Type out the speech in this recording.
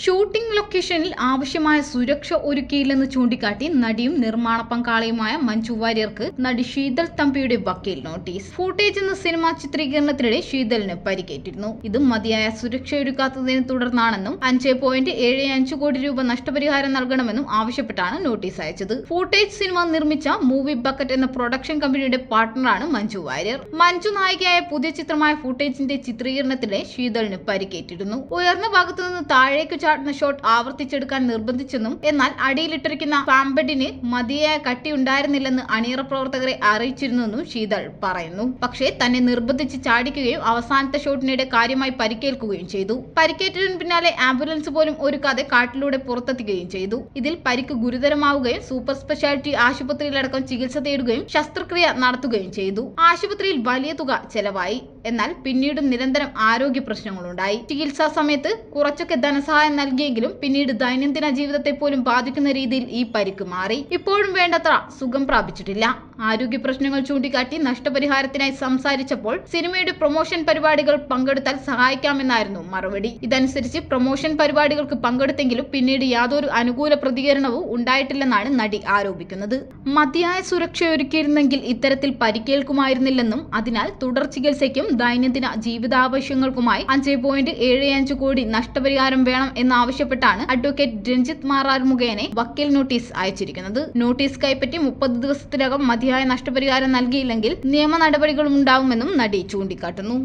Shooting ലൊക്കേഷനിൽ ആവശ്യമായ സുരക്ഷ ഒരുക്കിയില്ലെന്ന് ചൂണ്ടിക്കാട്ടി നടിയും നിർമ്മാണ പങ്കാളിയുമായ മഞ്ജു വാര്യർക്ക് നടി ശീതൽ തമ്പിയുടെ വക്കീൽ നോട്ടീസ്. ഫൂട്ടേജ് എന്ന സിനിമാ ചിത്രീകരണത്തിനിടെ ശീതലിന് പരിക്കേറ്റിരുന്നു. ഇത് മതിയായ സുരക്ഷയൊരുക്കാത്തതിനെ തുടർന്നാണെന്നും അഞ്ച് പോയിന്റ് ഏഴ് അഞ്ച് കോടി രൂപ നഷ്ടപരിഹാരം നൽകണമെന്നും ആവശ്യപ്പെട്ടാണ് നോട്ടീസ് അയച്ചത്. ഫൂട്ടേജ് സിനിമ നിർമ്മിച്ച മൂവി ബക്കറ്റ് എന്ന പ്രൊഡക്ഷൻ കമ്പനിയുടെ പാർട്ട്ണറാണ് മഞ്ജു വാര്യർ. മഞ്ജു നായികയായ പുതിയ ചിത്രമായ ഫൂട്ടേജിന്റെ ചിത്രീകരണത്തിനിടെ ശീതലിന് പരിക്കേറ്റിരുന്നു. ഉയർന്ന ഭാഗത്തുനിന്ന് താഴേക്ക് ചാടുന്ന ഷോട്ട് ആവർത്തിച്ചെടുക്കാൻ നിർബന്ധിച്ചെന്നും എന്നാൽ അടിയിലിട്ടിരിക്കുന്ന പാമ്പഡിന് മതിയായ കട്ടി ഉണ്ടായിരുന്നില്ലെന്ന് അണിയറ പ്രവർത്തകരെ അറിയിച്ചിരുന്നെന്നും ശീതൾ പറയുന്നു. പക്ഷേ തന്നെ നിർബന്ധിച്ച് ചാടിക്കുകയും അവസാനത്തെ ഷോട്ടിനിടെ കാര്യമായി പരിക്കേൽക്കുകയും ചെയ്തു. പരിക്കേറ്റതിന് പിന്നാലെ ആംബുലൻസ് പോലും ഒരുക്കാതെ കാട്ടിലൂടെ പുറത്തെത്തുകയും ചെയ്തു. ഇതിൽ പരിക്ക് ഗുരുതരമാവുകയും സൂപ്പർ സ്പെഷ്യാലിറ്റി ആശുപത്രിയിലടക്കം ചികിത്സ തേടുകയും ശസ്ത്രക്രിയ നടത്തുകയും ചെയ്തു. ആശുപത്രിയിൽ വലിയ തുക ചെലവായി. എന്നാൽ പിന്നീട് നിരന്തരം ആരോഗ്യ പ്രശ്നങ്ങളുണ്ടായി. ചികിത്സാ സമയത്ത് കുറച്ചൊക്കെ ധനസഹായം നൽകിയെങ്കിലും പിന്നീട് ദൈനംദിന ജീവിതത്തെ പോലും ബാധിക്കുന്ന രീതിയിൽ ഈ പരിക്ക് മാറി. ഇപ്പോഴും വേണ്ടത്ര സുഖം പ്രാപിച്ചിട്ടില്ല. ആരോഗ്യ പ്രശ്നങ്ങൾ ചൂണ്ടിക്കാട്ടി നഷ്ടപരിഹാരത്തിനായി സംസാരിച്ചപ്പോൾ സിനിമയുടെ പ്രൊമോഷൻ പരിപാടികൾ പങ്കെടുത്താൽ സഹായിക്കാമെന്നായിരുന്നു മറുപടി. ഇതനുസരിച്ച് പ്രൊമോഷൻ പരിപാടികൾക്ക് പങ്കെടുത്തെങ്കിലും പിന്നീട് യാതൊരു അനുകൂല പ്രതികരണവും ഉണ്ടായിട്ടില്ലെന്നാണ് നടി ആരോപിക്കുന്നത്. മതിയായ സുരക്ഷയൊരുക്കിയിരുന്നെങ്കിൽ ഇത്തരത്തിൽ പരിക്കേൽക്കുമായിരുന്നില്ലെന്നും അതിനാൽ തുടർ ചികിത്സയ്ക്കും ദൈനംദിന ജീവിതാവശ്യങ്ങൾക്കുമായി അഞ്ച് പോയിന്റ് ഏഴ് അഞ്ച് കോടി നഷ്ടപരിഹാരം വേണം എന്നാവശ്യപ്പെട്ടാണ് അഡ്വക്കേറ്റ് രഞ്ജിത്ത് മാറാർ മുഖേനെ വക്കീൽ നോട്ടീസ് അയച്ചിരിക്കുന്നത്. നോട്ടീസ് കൈപ്പറ്റി മുപ്പത് ദിവസത്തിനകം മതിയായ നഷ്ടപരിഹാരം നൽകിയില്ലെങ്കിൽ നിയമ നടപടികളുണ്ടാവുമെന്നും നടി ചൂണ്ടിക്കാട്ടുന്നു.